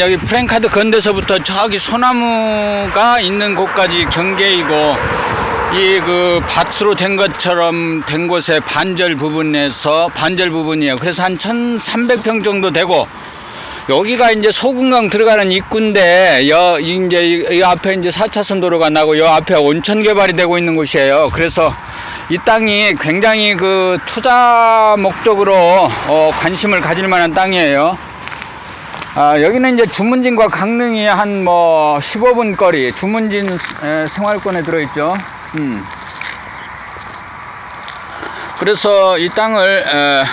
여기 프랭카드 건대서부터 저기 소나무가 있는 곳까지 경계이고 이 그 밭으로 된 것처럼 된 곳의 반절 부분에서 반절 부분이에요. 그래서 한 1,300평 정도 되고 여기가 이제 소금강 들어가는 입구인데 여 이제 이, 이 앞에 이제 4차선 도로가 나고 요 앞에 온천 개발이 되고 있는 곳이에요. 그래서 이 땅이 굉장히 그 투자 목적으로 어, 관심을 가질 만한 땅이에요. 아, 여기는 이제 주문진과 강릉이 한 뭐 15분 거리 주문진 에, 생활권에 들어있죠. 음. 그래서 이 땅을 에,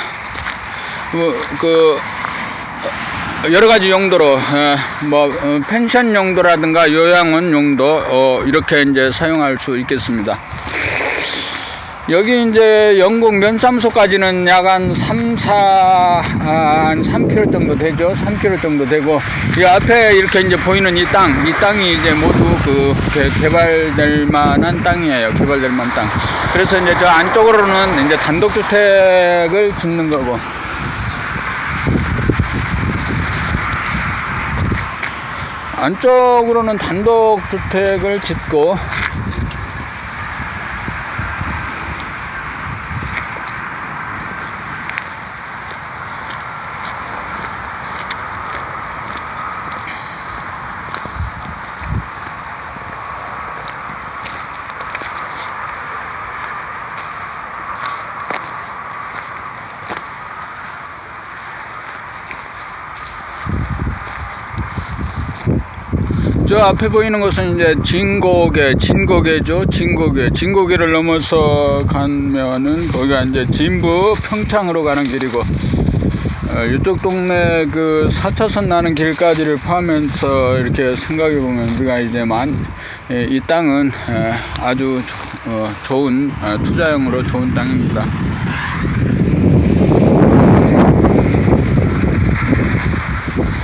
그, 그 어, 여러 가지 용도로 에, 뭐 어, 펜션 용도라든가 요양원 용도 어, 이렇게 이제 사용할 수 있겠습니다. 여기 이제 영국 면사무소까지는 약 한 3, 4, 아, 한 3km 정도 되죠. 3km 정도 되고, 이 앞에 이렇게 이제 보이는 이 땅, 이 땅이 이제 모두 그 개- 개발될 만한 땅이에요. 개발될 만한 땅. 그래서 이제 저 안쪽으로는 이제 단독주택을 짓는 거고, 안쪽으로는 단독주택을 짓고, 저 앞에 보이는 것은 이제 진고개, 진고개죠. 진고개. 진고개를 넘어서 가면은 거기가 이제 진부 평창으로 가는 길이고, 어, 이쪽 동네 그 4차선 나는 길까지를 포함해서 이렇게 생각해 보면 우리가 이제 만, 예, 이 땅은 에, 아주 조- 어, 좋은 어, 투자용으로 좋은 땅입니다.